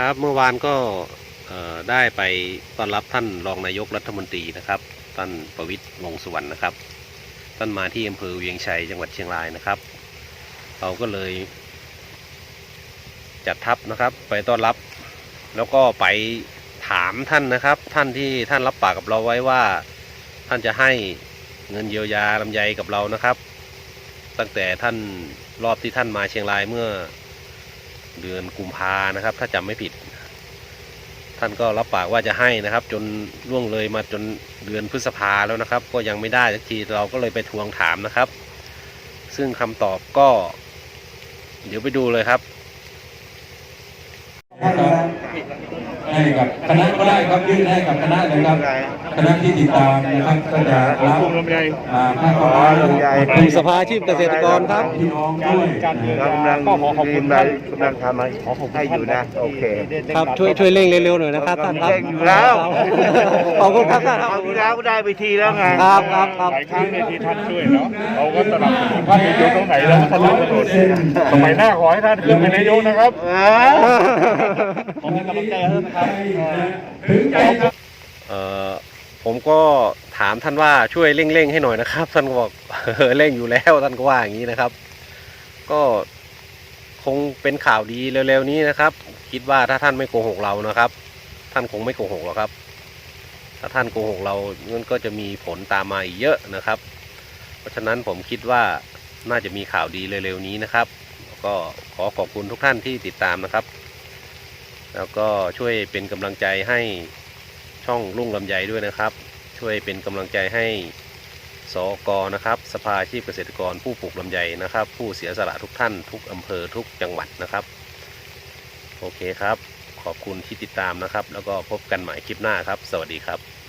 ครับ เมื่อวานก็ได้ไปต้อนรับท่านรองนายกรัฐมนตรีนะครับ ท่านประวิตรวงษ์สุวรรณนะครับ ท่านมาที่อำเภอเวียงชัยจังหวัดเชียงรายนะครับ เราก็เลย จัดทัพนะครับ ไปต้อนรับ แล้วก็ไปถามท่านนะครับ ท่านที่ท่านรับปากกับเราไว้ว่า ท่านจะให้เงินเยียวยาลำไยกับเรานะครับ ตั้งแต่ท่านรอบที่ท่านมาเชียงรายเมื่อ เดือนกุมภานะครับ ถ้าจำไม่ผิด ท่านก็รับปากว่าจะให้นะครับ จนล่วงเลยมาจนเดือนพฤษภาแล้วนะครับ ก็ยังไม่ได้สักทีเราก็เลยไปทวงถามนะครับ ซึ่งคำตอบก็ เดี๋ยวไปดูเลยครับ ให้กับคณะก็ได้ครับยื่นให้กับคณะเลยครับคณะที่ติดตามนะครับก็จะรับกลุ่มลำไยอ่าค่าขออ๋อลำไยกลุ่มสภาอาชีพเกษตรกรครับพี่น้องด้วยการเยียวยากำลังก็ขอขอบคุณไปท่านกำลังทำให้ขอขอบคุณให้อยู่นะโอเคครับช่วยช่วยเร่งเร็วๆหน่อยนะครับท่านครับเร่งอยู่แล้วขอบคุณครับท่านคครัราบวที่แล้วก็ได้ไปทีแล้วไงครับครับครับหลายครั้งในที่ท่านช่วยเนาะเราก็สนับสนุนท่านอยู่ตรงไหนเราก็สนับสนุนสมัยหน้าขอให้ท่านขึ้นเป็นนายกนะครับเออผมให้กำลังใจท่านนะครับถึงใจครับเอ่อผมก็ถามท่านว่าช่วยเร่งๆให้หน่อยนะครับ ท่านก็บอกเออเร่งอยู่แล้วท่านก็ว่าอย่างนี้นะครับ ก็คงเป็นข่าวดีเร็วๆนี้นะครับ คิดว่าถ้าท่านไม่โกหกเรานะครับ ท่านคงไม่โกหกหรอกครับ ถ้าท่านโกหกเรามันก็จะมีผลตามมาอีกเยอะนะครับ เพราะฉะนั้นผมคิดว่าน่าจะมีข่าวดีเร็วๆนี้นะครับแล้วก็ขอขอบคุณทุกท่านที่ติดตามนะครับ แล้วก็ช่วยเป็นกำลังใจให้ช่องรุ่งลำไยด้วยนะครับ ช่วยเป็นกำลังใจให้สกนะครับ สภาอาชีพเกษตรกรผู้ปลูกลำไยนะครับ ผู้เสียสละทุกท่านทุกอำเภอทุกจังหวัดนะครับ โอเคครับ ขอบคุณที่ติดตามนะครับ แล้วก็พบกันใหม่คลิปหน้าครับ สวัสดีครับ